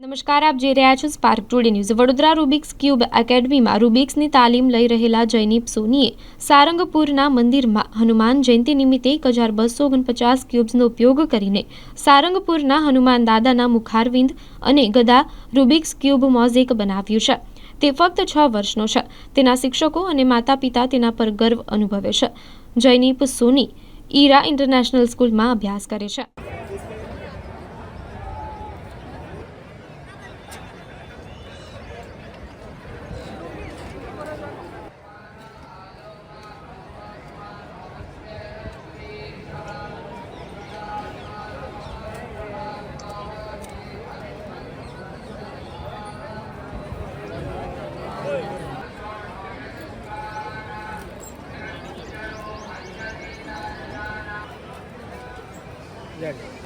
નમસ્કાર, આપ જોઈ રહ્યા છો spark today news Vadodara Rubik's cube એકેડમીમાં રૂબિક્સની તાલીમ લઈ રહેલા જયનીપ સોનીએ સારંગપુરના મંદિરમાં હનુમાન જયંતિ નિમિત્તે એક હજાર બસો ઓગણપચાસ ક્યુબ્સનો ઉપયોગ કરીને સારંગપુરના હનુમાન દાદાના મુખારવિંદ અને ગદા રૂબિક્સ ક્યુબ મોઝેક બનાવ્યું છે. તે ફક્ત છ વર્ષનો છે. તેના શિક્ષકો અને માતા પિતા તેના પર ગર્વ અનુભવે છે. જયનીપ સોની, ઈરા ઇન્ટરનેશનલ સ્કૂલમાં અભ્યાસ કરે છે. 左。